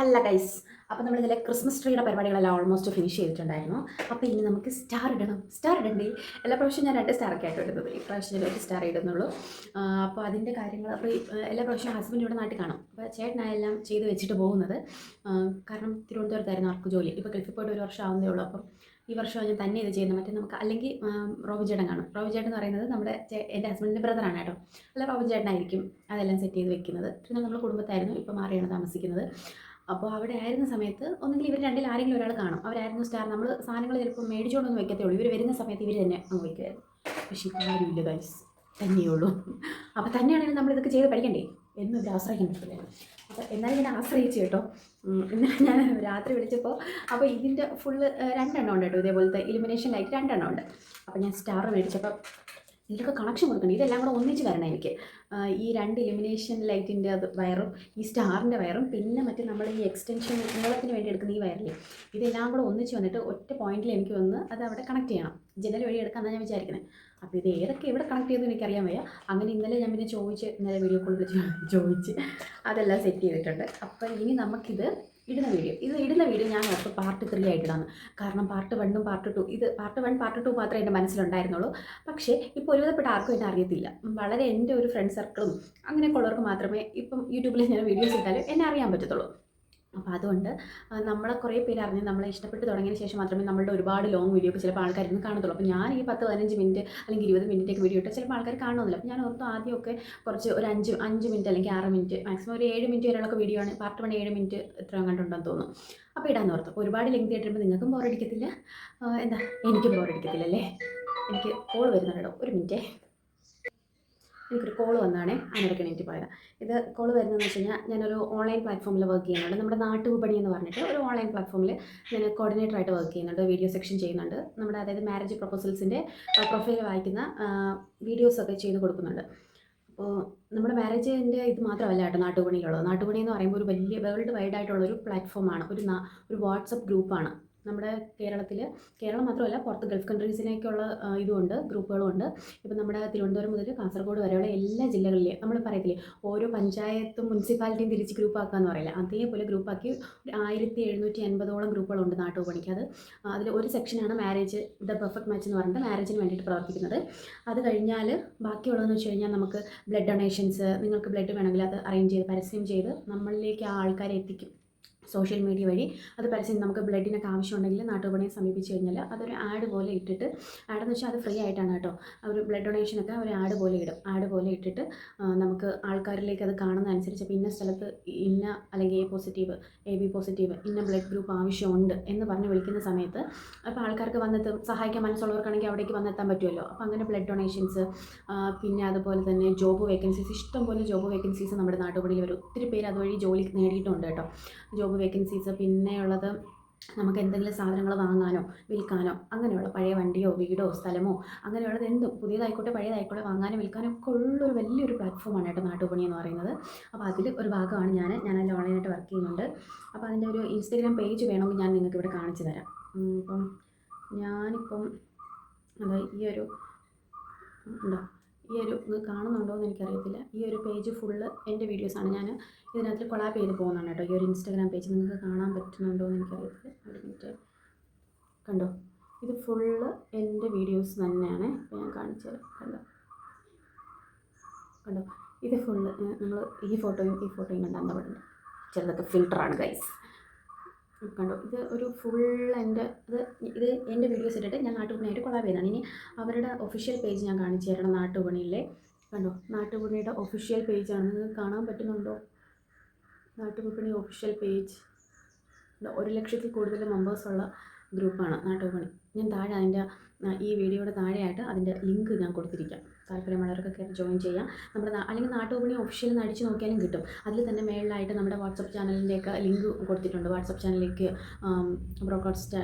ഹല്ല guys അപ്പോൾ നമ്മൾ ഇതിലെ ക്രിസ്മസ് ട്രീയുടെ പരിപാടികളെല്ലാം ഓൾമോസ്റ്റ് ഫിനിഷ് ചെയ്തിട്ടുണ്ടായിരുന്നു. അപ്പോൾ ഇനി നമുക്ക് സ്റ്റാർ ഇടണം. സ്റ്റാർ ഇടണ്ടേ? എല്ലാ പ്രാവശ്യം ഞാൻ രണ്ട് സ്റ്റാറൊക്കെ ആയിട്ട് ഇടുന്നത്. ഈ പ്രാവശ്യം ഞാൻ ഒരു സ്റ്റാർ ഇടുന്നുള്ളൂ. അപ്പോൾ അതിന്റെ കാര്യങ്ങൾ അപ്പോൾ എല്ലാ പ്രാവശ്യം ഹസ്ബൻഡ് ഇവിടെ നാട്ടിൽ കാണും. അപ്പോൾ ചേട്ടനായെല്ലാം ചെയ്ത് വെച്ചിട്ട് പോകുന്നത്. കാരണം തിരുവനന്തപുരത്തായിരുന്നു ആർക്ക് ജോലി. ഇപ്പോൾ ഗൾഫിൽ പോയിട്ട് ഒരു വർഷം ആവുന്നേ ഉള്ളൂ. അപ്പം ഈ വർഷം ഞാൻ തന്നെ ഇത് ചെയ്യുന്നത്. മറ്റേ നമുക്ക് അല്ലെങ്കിൽ റോബി ചേട്ടൻ കാണും. റോബി ചേട്ടൻ എന്ന് പറയുന്നത് നമ്മുടെ എന്റെ ഹസ്ബൻഡിന്റെ ബ്രദറാണ് കേട്ടോ. അല്ല റോബിൻ ചേട്ടനായിരിക്കും അതെല്ലാം സെറ്റ് ചെയ്ത് വെക്കുന്നത്. പിന്നെ നമ്മൾ കുടുംബത്തായിരുന്നു. ഇപ്പോൾ മാറിയാണ് താമസിക്കുന്നത്. അപ്പോൾ അവിടെ ആയിരുന്ന സമയത്ത് ഒന്നുകിൽ ഇവർ രണ്ടിൽ ആരെങ്കിലും ഒരാൾ കാണും. അവരായിരുന്നു സ്റ്റാർ നമ്മൾ സാധനങ്ങൾ ചിലപ്പോൾ മേടിച്ചുകൊണ്ടൊന്നും വെക്കത്തേ ഉള്ളൂ ഇവർ വരുന്ന സമയത്ത് ഇവർ തന്നെ അങ്ങ് വയ്ക്കുമായിരുന്നു പക്ഷേ ഇപ്പോൾ ആരുമില്ല ഗൈസ് തന്നെയുള്ളൂ അപ്പോൾ തന്നെയാണെങ്കിലും നമ്മൾ ഇതൊക്കെ ചെയ്ത് പഠിക്കണ്ടേ? എന്നും ഇവർ ആശ്രയിക്കാൻ അപ്പോൾ എന്നാലും ഞാൻ ആശ്രയിച്ചു കേട്ടോ. ഇന്നലെ ഞാൻ രാത്രി വിളിച്ചപ്പോൾ അപ്പോൾ ഇതിന്റെ ഫുള്ള് രണ്ടെണ്ണം ഉണ്ട് കേട്ടോ. ഇതേപോലത്തെ ഇലുമിനേഷൻ ലൈറ്റ് രണ്ടെണ്ണം ഉണ്ട്. അപ്പോൾ ഞാൻ സ്റ്റാർ മേടിച്ചപ്പോൾ ഇതിലൊക്കെ കണക്ഷൻ കൊടുക്കണം ഇതെല്ലാം കൂടെ ഒന്നിച്ച് വരണം എനിക്ക്. ഈ രണ്ട് എലിമിനേഷൻ ലൈറ്റിന്റെ അത് വയറും ഈ സ്റ്റാറിന്റെ വയറും പിന്നെ മറ്റേ നമ്മൾ ഈ എക്സ്റ്റൻഷൻ നീളത്തിന് വേണ്ടി എടുക്കുന്ന ഈ വയറിൽ ഇതെല്ലാം കൂടെ ഒന്നിച്ച് വന്നിട്ട് ഒറ്റ പോയിന്റിൽ എനിക്ക് വന്ന് അത് അവിടെ കണക്ട് ചെയ്യണം. ജനൽ വഴി എടുക്കാമെന്നാണ് ഞാൻ വിചാരിക്കുന്നത് അപ്പോൾ ഇത് ഏതൊക്കെ ഇവിടെ കണക്ട് ചെയ്തെന്ന് എനിക്കറിയാൻ വയ്യ. അങ്ങനെ ഇന്നലെ ഞാൻ പിന്നെ ചോദിച്ച് ഇന്നലെ വീഡിയോ വിളിച്ച് ചോദിച്ച് അതെല്ലാം സെറ്റ് ചെയ്തിട്ടുണ്ട്. അപ്പോൾ ഇനി നമുക്കിത് ഇടുന്ന വീഡിയോ. ഇത് ഇടുന്ന വീഡിയോ ഞാൻ ഓർത്ത് പാർട്ട് ത്രീ ആയിട്ടാണ് കാരണം പാർട്ട് വണ്ണും പാർട്ട് ടു ഇത് പാർട്ട് വൺ പാർട്ട് ടു മാത്രമേ എന്റെ മനസ്സിലുണ്ടായിരുന്നുള്ളൂ. പക്ഷേ ഇപ്പോൾ ഒരുവിധപ്പെട്ട ആർക്കും എന്നെ അറിയത്തില്ല. വളരെ എന്റെ ഒരു ഫ്രണ്ട് സർക്കിളും അങ്ങനെയൊക്കെ ഉള്ളവർക്ക് മാത്രമേ ഇപ്പം യൂട്യൂബിൽ ഞാൻ വീഡിയോസ് ഇട്ടാലും എന്നെ അറിയാൻ പറ്റത്തുള്ളൂ. അപ്പോൾ അതുകൊണ്ട് നമ്മളെ കുറേ പേര് അറിഞ്ഞ് നമ്മളെ ഇഷ്ടപ്പെട്ട് തുടങ്ങിയ ശേഷം മാത്രമേ നമ്മളുടെ ഒരുപാട് ലോങ് വീഡിയോ ഒക്കെ ചിലപ്പോൾ ആൾക്കാർ ഇന്ന് കാണത്തുള്ളൂ. അപ്പോൾ ഞാൻ ഈ പത്ത് പതിനഞ്ച് മിനിറ്റ് അല്ലെങ്കിൽ ഇരുപത് മിനിറ്റൊക്കെ വീഡിയോ ഇട്ട് ചിലപ്പോൾ ആൾക്കാർ കാണുന്നില്ല അപ്പോൾ ഞാൻ ഓർത്തു ആദ്യമൊക്കെ കുറച്ച് ഒരു അഞ്ച് അഞ്ച് മിനിറ്റ് അല്ലെങ്കിൽ ആറ് മിനിറ്റ് മാക്സിമം ഒരു ഏഴ് മിനിറ്റ് വരെയുള്ള വീഡിയോ ആണ്. പാർട്ട് വൺ ഏഴ് മിനിറ്റ് എത്ര കണ്ടുണ്ടെന്ന് തോന്നുന്നു. അപ്പോൾ ഇടാന്ന് ഓർത്തു. ഒരുപാട് ലെങ്ത് ആയിട്ടിരുമ്പോൾ നിങ്ങൾക്കും ബോറടിക്കത്തില്ല എന്താ? എനിക്കും ബോറടിക്കത്തില്ല അല്ലേ? എനിക്ക് കോൾ വരുന്നുണ്ടോ ഒരു മിനിറ്റേ. എനിക്കൊരു കോൾ വന്നാണേ. അതിനിടയ്ക്ക് എണീറ്റ് പോയത്. ഇത് കോൾ വരുന്നതെന്ന് വെച്ച് കഴിഞ്ഞാൽ ഞാനൊരു ഓൺലൈൻ പ്ലാറ്റ്ഫോമിൽ വർക്ക് ചെയ്യുന്നുണ്ട്. നമ്മുടെ നാട്ടുവിപണി എന്ന് പറഞ്ഞിട്ട് ഒരു ഓൺലൈൻ പ്ലാറ്റ്ഫോമിൽ ഞാൻ കോർഡിനേറ്റർ ആയിട്ട് വർക്ക് ചെയ്യുന്നുണ്ട്. വീഡിയോ സെക്ഷൻ ചെയ്യുന്നുണ്ട്. നമ്മുടെ അതായത് മാരേജ് പ്രൊപ്പോസൽസിന്റെ പ്രൊഫൈൽ വായിക്കുന്ന വീഡിയോസൊക്കെ ചെയ്ത് കൊടുക്കുന്നുണ്ട്. അപ്പോൾ നമ്മുടെ മാരേജിന്റെ ഇത് മാത്രമല്ല കേട്ടോ നാട്ടുപണിയിലുള്ളത്. നാട്ടുപണി എന്ന് പറയുമ്പോൾ ഒരു വലിയ വേൾഡ് വൈഡ് ആയിട്ടുള്ള ഒരു പ്ലാറ്റ്ഫോമാണ് ഒരു ഒരു വാട്സപ്പ് ഗ്രൂപ്പാണ് നമ്മുടെ കേരളത്തിൽ കേരളം മാത്രമല്ല പുറത്ത് ഗൾഫ് കൺട്രീസിലേക്കുള്ള ഇതുമുണ്ട് ഗ്രൂപ്പുകളും ഉണ്ട് ഇപ്പം നമ്മുടെ തിരുവനന്തപുരം മുതൽ കാസർഗോഡ് വരെയുള്ള എല്ലാ ജില്ലകളിലെ നമ്മൾ പറയത്തില്ലേ ഓരോ പഞ്ചായത്തും മുനിസിപ്പാലിറ്റിയും തിരിച്ച് ഗ്രൂപ്പാക്കുക എന്ന് പറയില്ല. അതേപോലെ ഗ്രൂപ്പാക്കി ഒരു ആയിരത്തി എഴുന്നൂറ്റി അൻപതോളം ഗ്രൂപ്പുകളുണ്ട് നാട്ടുപണിക്ക്. അത് അതിൽ ഒരു സെക്ഷനാണ് മാരേജ് ദ പെർഫെക്റ്റ് മാച്ച് എന്ന് പറഞ്ഞിട്ട് മാരേജിന് വേണ്ടിയിട്ട് പ്രവർത്തിക്കുന്നത്. അത് കഴിഞ്ഞാൽ ബാക്കിയുള്ളതെന്ന് വെച്ച് കഴിഞ്ഞാൽ നമുക്ക് ബ്ലഡ് ഡൊണേഷൻസ് നിങ്ങൾക്ക് ബ്ലഡ് വേണമെങ്കിൽ അത് അറേഞ്ച് ചെയ്ത് പരസ്യം ചെയ്ത് നമ്മളിലേക്ക് ആ ആൾക്കാരെ എത്തിക്കും. സോഷ്യൽ മീഡിയ വഴി അത് പരസ്യം നമുക്ക് ബ്ലഡിനൊക്കെ ആവശ്യമുണ്ടെങ്കിൽ നാട്ടുപണിയെ സമീപിച്ച് കഴിഞ്ഞാൽ അതൊരു ആഡ് പോലെ ഇട്ടിട്ട് ആഡ് എന്ന് വെച്ചാൽ അത് ഫ്രീ ആയിട്ടാണ് കേട്ടോ. അവർ ബ്ലഡ് ഡൊണേഷനൊക്കെ ഒരു ആഡ് പോലെ ഇടും. ആഡ് പോലെ ഇട്ടിട്ട് നമുക്ക് ആൾക്കാരിലേക്ക് അത് കാണുന്നതനുസരിച്ച് ഇപ്പോൾ ഇന്ന സ്ഥലത്ത് ഇന്ന അല്ലെങ്കിൽ A positive A B positive ഇന്ന ബ്ലഡ് ഗ്രൂപ്പ് ആവശ്യമുണ്ട് എന്ന് പറഞ്ഞ് വിളിക്കുന്ന സമയത്ത് അപ്പോൾ ആൾക്കാർക്ക് വന്നെത്തും സഹായിക്കാൻ മനസ്സുള്ളവർക്കാണെങ്കിൽ അവിടേക്ക് വന്നെത്താൻ പറ്റുമല്ലോ. അപ്പോൾ അങ്ങനെ ബ്ലഡ് ഡൊണേഷൻസ് പിന്നെ അതുപോലെ തന്നെ ജോബ് വേക്കൻസീസ് ഇഷ്ടംപോലെ ജോബ് വേക്കൻസീസ് നമ്മുടെ നാട്ടുപടിയിൽ വരും. ഒത്തിരി പേര് അതുവഴി ജോലി നേടിയിട്ടുണ്ട് കേട്ടോ. ജോബ് വേക്കൻസീസ് പിന്നെയുള്ളത് നമുക്ക് എന്തെങ്കിലും സാധനങ്ങൾ വാങ്ങാനോ വിൽക്കാനോ അങ്ങനെയുള്ള പഴയ വണ്ടിയോ വീടോ സ്ഥലമോ അങ്ങനെയുള്ളത് എന്തും പുതിയതായിക്കോട്ടെ പഴയതായിക്കോട്ടെ വാങ്ങാനും വിൽക്കാനും ഒക്കെ ഉള്ളൊരു വലിയൊരു പ്ലാറ്റ്ഫോമാണ് കേട്ടോ നാട്ടുപണി എന്ന് പറയുന്നത്. അപ്പോൾ അതിൽ ഒരു ഭാഗമാണ് ഞാൻ. ഞാൻ അതിൽ ഓൺലൈനായിട്ട് വർക്ക് ചെയ്യുന്നുണ്ട്. അപ്പോൾ അതിന്റെ ഒരു ഇൻസ്റ്റഗ്രാം പേജ് വേണമെങ്കിൽ ഞാൻ നിങ്ങൾക്ക് ഇവിടെ കാണിച്ചു തരാം. ഇപ്പം ഞാനിപ്പം അതായത് ഈ ഒരു ഉണ്ടോ? ഈ ഒരു ഇത് കാണുന്നുണ്ടോ എന്ന് എനിക്കറിയത്തില്ല. ഈ ഒരു പേജ് ഫുള്ള് എന്റെ വീഡിയോസാണ് ഞാൻ ഇതിനകത്ത് കൊളാബ് ചെയ്ത് പോകുന്നതാണ് കേട്ടോ. ഈ ഒരു ഇൻസ്റ്റാഗ്രാം പേജ് നിങ്ങൾക്ക് കാണാൻ പറ്റുന്നുണ്ടോ എന്ന് എനിക്കറിയത്തില്ല. കണ്ടോ? ഇത് ഫുള്ള് എന്റെ വീഡിയോസ് തന്നെയാണ്. ഞാൻ കാണിച്ചു തരാം. കണ്ടോ? കണ്ടോ? ഇത് ഫുള്ള് നമ്മൾ ഈ ഫോട്ടോയും ഈ ഫോട്ടോയും കണ്ടാൽ എന്താ പറയുന്നത് ചിലതൊക്കെ ഫിൽറ്ററാണ് ഗൈസ് കണ്ടോ. ഇത് ഒരു ഫുൾ എന്റെ ഇത് ഇത് എന്റെ വീഡിയോസ് ഇട്ടിട്ട് ഞാൻ നാട്ടുപണിയായിട്ട് കൊളാബ് ചെയ്തതാണ് ഇനി അവരുടെ ഒഫീഷ്യൽ പേജ് ഞാൻ കാണിച്ചു തരണം നാട്ടുപണിയിലെ കണ്ടോ നാട്ടുപണിയുടെ ഒഫീഷ്യൽ പേജാണ് നിങ്ങൾക്ക് കാണാൻ പറ്റുന്നുണ്ടോ? നാട്ടുപണി ഒഫീഷ്യൽ പേജ് ഒരു ലക്ഷത്തിൽ കൂടുതൽ മെമ്പേഴ്സുള്ള ഗ്രൂപ്പാണ് നാട്ടുപണി ഞാൻ താഴെ അതിന്റെ ഈ വീഡിയോയുടെ താഴെയായിട്ട് അതിന്റെ ലിങ്ക് ഞാൻ കൊടുത്തിരിക്കാം. താല്പര്യമുള്ളവർക്ക് ജോയിൻ ചെയ്യാം. നമ്മുടെ അല്ലെങ്കിൽ നാട്ടുപണി ഒഫീഷ്യൽ നിന്ന് അടിച്ച് നോക്കിയാലും കിട്ടും. അതിൽ തന്നെ മേളിലായിട്ട് നമ്മുടെ വാട്സപ്പ് ചാനലിന്റെയൊക്കെ ലിങ്ക് കൊടുത്തിട്ടുണ്ട്. വാട്സപ്പ് ചാനലിലേക്ക് ബ്രോഡ്കാസ്റ്റ്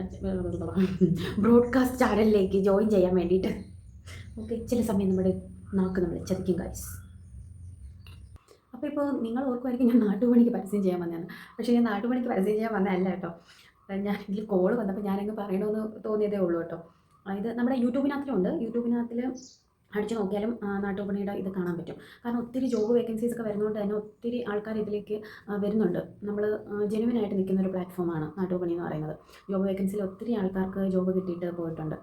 ബ്രോഡ്കാസ്റ്റ് ചാനലിലേക്ക് ജോയിൻ ചെയ്യാൻ വേണ്ടിയിട്ട്. ഓക്കെ ചില സമയം നമ്മുടെ നാക്ക് നമ്മളെ ചതിക്കും ഗൈസ് അപ്പോൾ ഇപ്പോൾ നിങ്ങൾ ഓർക്കുമായിരിക്കും ഞാൻ നാട്ടുപണിക്ക് പരസ്യം ചെയ്യാൻ വന്നതാണ് പക്ഷേ ഞാൻ നാട്ടുപണിക്ക് പരസ്യം ചെയ്യാൻ വന്നതല്ല കേട്ടോ. ഞാൻ ഇതിൽ കോൾ വന്നപ്പോൾ ഞാനങ്ങ് പറയണമെന്ന് തോന്നിയതേ ഉള്ളൂ കേട്ടോ. ഇത് നമ്മുടെ യൂട്യൂബിനകത്തിലുണ്ട്. യൂട്യൂബിനകത്തിൽ അടിച്ചു നോക്കിയാലും നാട്ടുപണിയുടെ ഇത് കാണാൻ പറ്റും. കാരണം ഒത്തിരി ജോബ് വേക്കൻസീസ് ഒക്കെ വരുന്നതുകൊണ്ട് തന്നെ ഒത്തിരി ആൾക്കാർ ഇതിലേക്ക് വരുന്നുണ്ട്. നമ്മൾ ജെനുവിനായിട്ട് നിൽക്കുന്ന ഒരു പ്ലാറ്റ്ഫോമാണ് നാട്ടുപണി എന്ന് പറയുന്നത്. ജോബ് വേക്കൻസിയിൽ ഒത്തിരി ആൾക്കാർക്ക് ജോബ് കിട്ടിയിട്ട് പോയിട്ടുണ്ട്.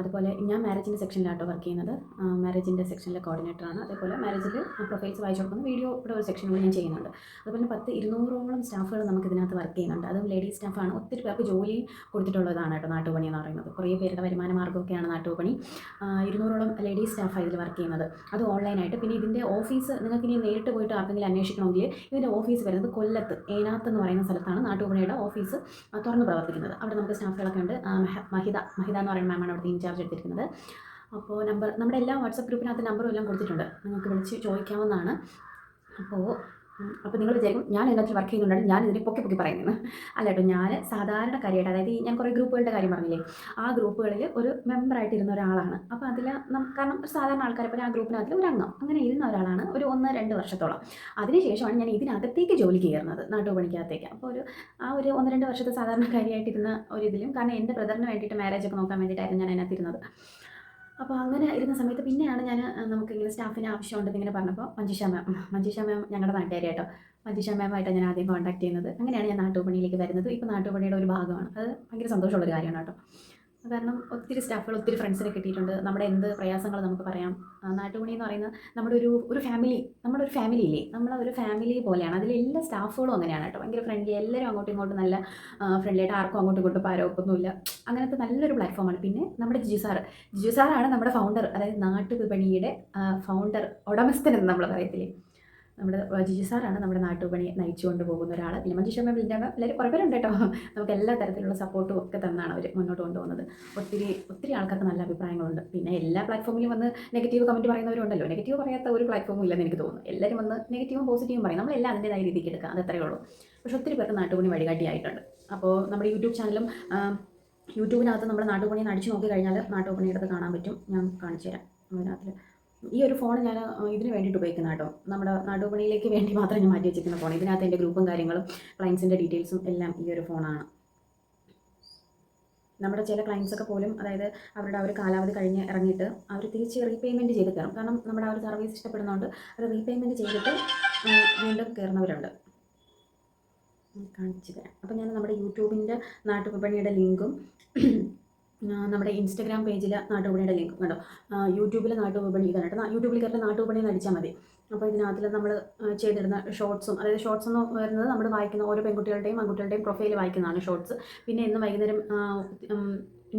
അതുപോലെ ഞാൻ മാരേജിന്റെ സെക്ഷനിലാട്ടോ വർക്ക് ചെയ്യുന്നത്. മാരേജിന്റെ സെക്ഷനിലെ കോർഡിനേറ്ററാണ് അതേപോലെ മാരേജിൽ പ്രൊഫൈൽസ് വായിച്ചു കൊടുക്കുന്ന വീഡിയോ ഇവിടെ ഒരു സെക്ഷൻ ഞാൻ ചെയ്യുന്നുണ്ട്. അതുപോലെ പത്ത് ഇരുന്നൂറോളം സ്റ്റാഫുകൾ നമുക്ക് ഇതിനകത്ത് വർക്ക് ചെയ്യുന്നുണ്ട്. അതും ലേഡീസ് സ്റ്റാഫാണ് ഒത്തിരി പേർക്ക് ജോലി കൊടുത്തിട്ടുള്ളതാണ് കേട്ടോ നാട്ടുപണി എന്ന് പറയുന്നത്. കുറേ പേരുടെ വരുമാന മാർഗമൊക്കെയാണ് നാട്ടുപണി. ഇരുന്നൂറോളം ലേഡീസ് സ്റ്റാഫാണ് ഇതിൽ വർക്ക് ചെയ്യുന്നത്. അത് ഓൺലൈനായിട്ട് പിന്നെ ഇതിന്റെ ഓഫീസ് നിങ്ങൾക്ക് ഇനി നേരിട്ട് പോയിട്ട് ആർക്കെങ്കിലും അന്വേഷിക്കണമെങ്കിൽ ഇതിന്റെ ഓഫീസ് വരുന്നത് കൊല്ലത്ത് ഏനാത്ത് എന്ന് പറയുന്ന സ്ഥലത്താണ് നാട്ടുപണിയുടെ ഓഫീസ് തുറന്ന് പ്രവർത്തിക്കുന്നത്. അവിടെ നമുക്ക് സ്റ്റാഫുകളൊക്കെ ഉണ്ട്. മഹിത മഹിത എന്ന് പറയുന്ന മാമാണ് അവിടുത്തെ ഇൻചാർജ് എടുത്തിരിക്കുന്നത് അപ്പോൾ നമ്പർ നമ്മുടെ എല്ലാ വാട്സപ്പ് ഗ്രൂപ്പിനകത്ത് നമ്പറും എല്ലാം കൊടുത്തിട്ടുണ്ട്. നിങ്ങൾക്ക് വിളിച്ച് ചോദിക്കാവുന്നതാണ്. അപ്പോൾ അപ്പോൾ നിങ്ങൾ വിചാരിക്കും ഞാൻ ഇതിനകത്ത് വർക്ക് ചെയ്യുന്നുണ്ടാണ് ഞാൻ ഇതിനെ പൊക്കി പൊക്കി പറയുന്നത് അല്ല കേട്ടോ ഞാൻ സാധാരണക്കാരിയായിട്ട് അതായത് ഞാൻ കുറേ ഗ്രൂപ്പുകളുടെ കാര്യം പറഞ്ഞില്ലേ ആ ഗ്രൂപ്പുകളിൽ ഒരു മെമ്പറായിട്ട് ഇരുന്ന ഒരാളാണ്. അപ്പോൾ അതിൽ കാരണം ഒരു സാധാരണ ആൾക്കാരെ പോലെ ആ ഗ്രൂപ്പിനകത്തിൽ ഒരു അംഗം അങ്ങനെ ഇരുന്ന ഒരാളാണ് ഒരു ഒന്ന് രണ്ട് വർഷത്തോളം. അതിനുശേഷമാണ് ഞാൻ ഇതിനകത്തേക്ക് ജോലി കയറുന്നത് നാട്ടുപണിക്കകത്തേക്ക്. അപ്പോൾ ഒരു ആ ഒരു ഒന്ന് രണ്ട് വർഷത്തെ സാധാരണക്കാരിയായിട്ടിരുന്ന ഒരു ഇതിലും കാരണം എന്റെ ബ്രദറിന് വേണ്ടിയിട്ട് മാരേജ് ഒക്കെ നോക്കാൻ വേണ്ടിയിട്ടായിരുന്നു ഞാൻ അതിനകത്ത് ഇരുന്നത് അപ്പോൾ അങ്ങനെ ഇരുന്ന സമയത്ത് പിന്നെയാണ് ഞാൻ നമുക്കിങ്ങനെ സ്റ്റാഫിന് ആവശ്യമുണ്ടെന്ന് ഇങ്ങനെ പറഞ്ഞപ്പോൾ മഞ്ജുഷ മാം മഞ്ജുഷ മാം ഞങ്ങളുടെ നാട്ടുകാരി കേട്ടോ മഞ്ജുഷ മാമായിട്ടാണ് ഞാൻ ആദ്യം കോൺടാക്ട് ചെയ്യുന്നത്. അങ്ങനെയാണ് ഞാൻ നാട്ടുപണിയിലേക്ക് വരുന്നത്. ഇപ്പോൾ നാട്ടുപണിയുടെ ഒരു ഭാഗമാണ്. അത് ഭയങ്കര സന്തോഷമുള്ളൊരു കാര്യമാണ് കേട്ടോ. കാരണം ഒത്തിരി സ്റ്റാഫുകൾ ഒത്തിരി ഫ്രണ്ട്സിനെ കിട്ടിയിട്ടുണ്ട്. നമ്മുടെ എന്ത് പ്രയാസങ്ങൾ നമുക്ക് പറയാം. നാട്ടുപണി എന്ന് പറയുന്നത് നമ്മുടെ ഒരു ഒരു ഫാമിലി നമ്മുടെ ഒരു ഫാമിലി ഇല്ലേ? നമ്മളെ ഒരു ഫാമിലി പോലെയാണ്. അതിൽ എല്ലാ സ്റ്റാഫുകളും അങ്ങനെയാണ് കേട്ടോ. ഭയങ്കര ഫ്രണ്ട്ലി എല്ലാവരും അങ്ങോട്ടും ഇങ്ങോട്ടും നല്ല ഫ്രണ്ട്ലി ആയിട്ട് ആർക്കും അങ്ങോട്ടും ഇങ്ങോട്ടും പാരോക്കൊന്നുമില്ല അങ്ങനത്തെ നല്ലൊരു പ്ലാറ്റ്ഫോമാണ് പിന്നെ നമ്മുടെ ജിജു സാറ് ജിജു സാറാണ് നമ്മുടെ ഫൗണ്ടർ അതായത് നാട്ടുവിപണിയുടെ ഫൗണ്ടർ ഉടമസ്ഥൻ എന്ന് നമ്മൾ പറയത്തില്ലേ? നമ്മുടെ ജിജു സാറാണ് നമ്മുടെ നാട്ടുപണി നയിച്ചു പോകുന്ന ഒരാൾ പിന്നെ മഞ്ജുഷ മാം മാം എല്ലാവരും കുറേ പേരുണ്ട് കേട്ടോ. നമുക്ക് എല്ലാ തരത്തിലുള്ള സപ്പോർട്ടും ഒക്കെ തന്നാണ് അവർ മുന്നോട്ട് കൊണ്ടുപോകുന്നത്. ഒത്തിരി ഒത്തിരി ആൾക്കാർക്ക് നല്ല അഭിപ്രായങ്ങളുണ്ട്. പിന്നെ എല്ലാ പ്ലാറ്റ്ഫോമിലും വന്ന് നെഗറ്റീവ് കമന്റ് പറയുന്നവരുണ്ടല്ലോ. നെഗറ്റീവ് പറയാത്ത ഒരു പ്ലാറ്റ്ഫോമും ഇല്ലെന്ന് എനിക്ക് തോന്നുന്നു. എല്ലാവരും വന്ന് നെഗറ്റീവും പോസിറ്റീവും പറയും. നമ്മളെല്ലാം അതിന്റെതായ രീതിക്ക് എടുക്കുക അത് അത്രയേ ഉള്ളൂ. പക്ഷെ ഒത്തിരി പേർക്ക് നാട്ടുപണി വഴികാട്ടിയായിട്ടുണ്ട്. അപ്പോൾ നമ്മുടെ യൂട്യൂബ് ചാനലും യൂട്യൂബിനകത്ത് നമ്മുടെ നാട്ടുപണി അടിച്ചു നോക്കി കഴിഞ്ഞാൽ നാട്ടുപണിയെടുത്ത് കാണാൻ പറ്റും. ഞാൻ കാണിച്ചു തരാം. അതിനകത്ത് ഈ ഒരു ഫോൺ ഞാൻ ഇതിന് വേണ്ടിയിട്ട് ഉപയോഗിക്കുന്ന കേട്ടോ. നമ്മുടെ നടുപണിയിലേക്ക് വേണ്ടി മാത്രം ഞാൻ മാറ്റി വെച്ചിരിക്കുന്ന ഫോൺ ഇതിനകത്ത് എന്റെ ഗ്രൂപ്പും കാര്യങ്ങളും ക്ലയൻസിന്റെ ഡീറ്റെയിൽസും എല്ലാം ഈ ഒരു ഫോണാണ് നമ്മുടെ ചില ക്ലയൻസ് ഒക്കെ പോലും അതായത് അവരുടെ ആ ഒരു കാലാവധി കഴിഞ്ഞ് ഇറങ്ങിയിട്ട് അവർ തിരിച്ച് റീപേയ്മെന്റ് ചെയ്ത് കയറും. കാരണം നമ്മുടെ ആ ഒരു സർവീസ് ഇഷ്ടപ്പെടുന്നതുകൊണ്ട് അവർ റീപേയ്മെന്റ് ചെയ്തിട്ട് വീണ്ടും കയറുന്നവരുണ്ട്. കാണിച്ചു തരാം. അപ്പോൾ ഞാൻ നമ്മുടെ യൂട്യൂബിന്റെ നാട്ടുപണിയുടെ ലിങ്കും നമ്മുടെ ഇൻസ്റ്റഗ്രാം പേജിൽ നാട്ടുവിപണിയുടെ ലിങ്ക് കണ്ടോ? യൂട്യൂബിൽ നാട്ടുവിപണി ഇതാണ് യൂട്യൂബിൽ കയറി നാട്ടുവിപണി എന്ന് അടിച്ചാൽ മതി. അപ്പോൾ ഇതിനകത്തിൽ നമ്മൾ ചെയ്തിരുന്ന ഷോർട്സും അതായത് ഷോർട്സ് എന്ന് വരുന്നത് നമ്മൾ വായിക്കുന്ന ഓരോ പെൺകുട്ടികളുടെയും ആൺകുട്ടികളുടെയും പ്രൊഫൈൽ വായിക്കുന്നതാണ് ഷോർട്സ് പിന്നെ ഇന്ന് വൈകുന്നേരം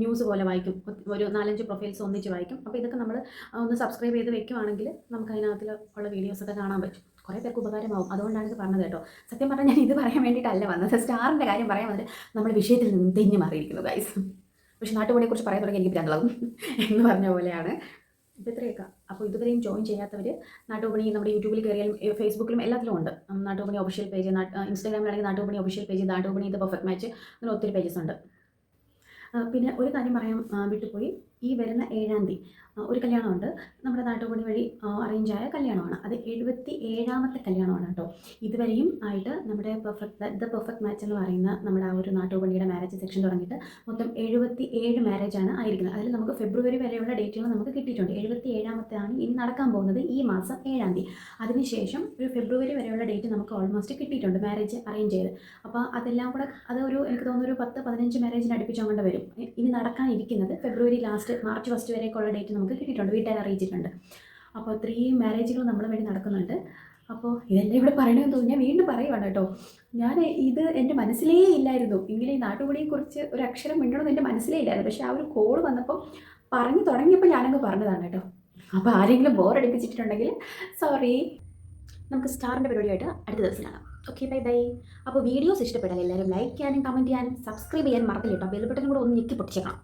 ന്യൂസ് പോലെ വായിക്കും. ഒരു നാലഞ്ച് പ്രൊഫൈൽസ് ഒന്നിച്ച് വായിക്കും. അപ്പോൾ ഇതൊക്കെ നമ്മൾ ഒന്ന് സബ്സ്ക്രൈബ് ചെയ്ത് വെക്കുവാണെങ്കിൽ നമുക്ക് അതിനകത്തിൽ ഉള്ള വീഡിയോസൊക്കെ കാണാൻ പറ്റും. കുറേ പേർക്ക് ഉപകാരമാവും. അതുകൊണ്ടാണ് ഇത് പറഞ്ഞത് കേട്ടോ. സത്യം പറഞ്ഞാൽ ഞാൻ ഇത് പറയാൻ വേണ്ടിയിട്ടല്ല വന്നത്. സ്റ്റാറിന്റെ കാര്യം പറയാൻ വന്നിട്ട് നമ്മൾ വിഷയത്തിൽ നിന്ന് തെന്നി മാറിയിരിക്കുന്നു ഗൈസ് പക്ഷെ നാട്ടുപണിയെക്കുറിച്ച് പറയാൻ തുടങ്ങി എനിക്ക് ഭ്രാന്തളാവും എന്ന് പറഞ്ഞ പോലെയാണ്. ഇപ്പോൾ ഇത്രയൊക്കെ അപ്പോൾ ഇതുവരെയും ജോയിൻ ചെയ്യാത്തവർ നാട്ടുപണി നമ്മുടെ യൂട്യൂബിൽ കയറിയാലും ഫേസ്ബുക്കിലും എല്ലാത്തിലും ഉണ്ട്. നാട്ടുപണി ഒഫീഷ്യൽ പേജ് ഇൻസ്റ്റാഗ്രാമിലാണെങ്കിൽ നാട്ടുപണി ഒഫീഷ്യൽ പേജ് നാട്ടുപണി ഇത് പെർഫെക്റ്റ് മാച്ച് അങ്ങനെ ഒത്തിരി പേജസ് ഉണ്ട്. പിന്നെ ഒരു കാര്യം പറയാൻ വിട്ടുപോയി. ഈ വരുന്ന ഏഴാം തീയതി. ഒരു കല്യാണമുണ്ട്. നമ്മുടെ നാട്ടുപണി വഴി അറേഞ്ചായ കല്യാണമാണ്. അത് എഴുപത്തി ഏഴാമത്തെ കല്യാണമാണ് കേട്ടോ. ഇതുവരെയും ആയിട്ട് നമ്മുടെ പെർഫെക്റ്റ് ദ പെർഫെക്റ്റ് മാച്ച് എന്ന് പറയുന്ന നമ്മുടെ ആ ഒരു നാട്ടുപണിയുടെ മാരേജ് സെക്ഷൻ തുടങ്ങിയിട്ട് മൊത്തം എഴുപത്തി ഏഴ് മാരേജാണ് ആയിരിക്കുന്നത്. അതിൽ നമുക്ക് ഫെബ്രുവരി വരെയുള്ള ഡേറ്റുകൾ നമുക്ക് കിട്ടിയിട്ടുണ്ട്. എഴുപത്തി ഏഴാമത്തെയാണ് ഇനി നടക്കാൻ പോകുന്നത് ഈ മാസം ഏഴാം തീയതി. അതിനുശേഷം ഒരു ഫെബ്രുവരി വരെയുള്ള ഡേറ്റ് നമുക്ക് ഓൾമോസ്റ്റ് കിട്ടിയിട്ടുണ്ട് മാരേജ് അറേഞ്ച് ചെയ്ത്. അപ്പോൾ അതെല്ലാം കൂടെ അതൊരു എനിക്ക് തോന്നുന്നു ഒരു പത്ത് പതിനഞ്ച് മാരേജിന് അടുപ്പിച്ചുകൊണ്ട് വരും. ഇനി നടക്കാനിരിക്കുന്നത് ഫെബ്രുവരി ലാസ്റ്റ് മാർച്ച് ഫസ്റ്റ് വരെയൊക്കെയുള്ള ഡേറ്റ് നമുക്ക് കിട്ടിയിട്ടുണ്ട്. വീട്ടുകാർ അറിയിച്ചിട്ടുണ്ട്. അപ്പോൾ ഇത്രയും മാരേജുകൾ നമ്മുടെ വേണ്ടി നടക്കുന്നുണ്ട്. അപ്പോൾ ഇതെല്ലാം ഇവിടെ പറയണമെന്ന് തോന്നി ഞാൻ വീണ്ടും പറയുവാണ് കേട്ടോ. ഞാൻ ഇത് എന്റെ മനസ്സിലേ ഇല്ലായിരുന്നു. ഇങ്ങനെ ഈ നാട്ടുപണിയെക്കുറിച്ച് ഒരു അക്ഷരം മിണ്ടണമെന്ന് എന്റെ മനസ്സിലേ ഇല്ലായിരുന്നു. പക്ഷേ ആ ഒരു കോൾ വന്നപ്പോൾ പറഞ്ഞു തുടങ്ങിയപ്പോൾ ഞാനങ്ങ് പറഞ്ഞതാണ് കേട്ടോ. അപ്പോൾ ആരെങ്കിലും ബോറടിപ്പിച്ചിട്ടുണ്ടെങ്കിൽ സോറി നമുക്ക് സ്റ്റാറിന്റെ പരിപാടിയായിട്ട് അടുത്ത ദിവസം കാണാം. ഓക്കെ ബൈ ബൈ അപ്പോൾ വീഡിയോസ് ഇഷ്ടപ്പെട്ടാൽ എല്ലാവരും ലൈക്ക് ചെയ്യാനും കമന്റ് ചെയ്യാനും സബ്സ്ക്രൈബ് ചെയ്യാൻ മറക്കില്ല കേട്ടോ. ബെൽ ബട്ടൺ കൂടെ ഒന്ന് ഞെക്കി പൊട്ടിച്ചേക്കണം.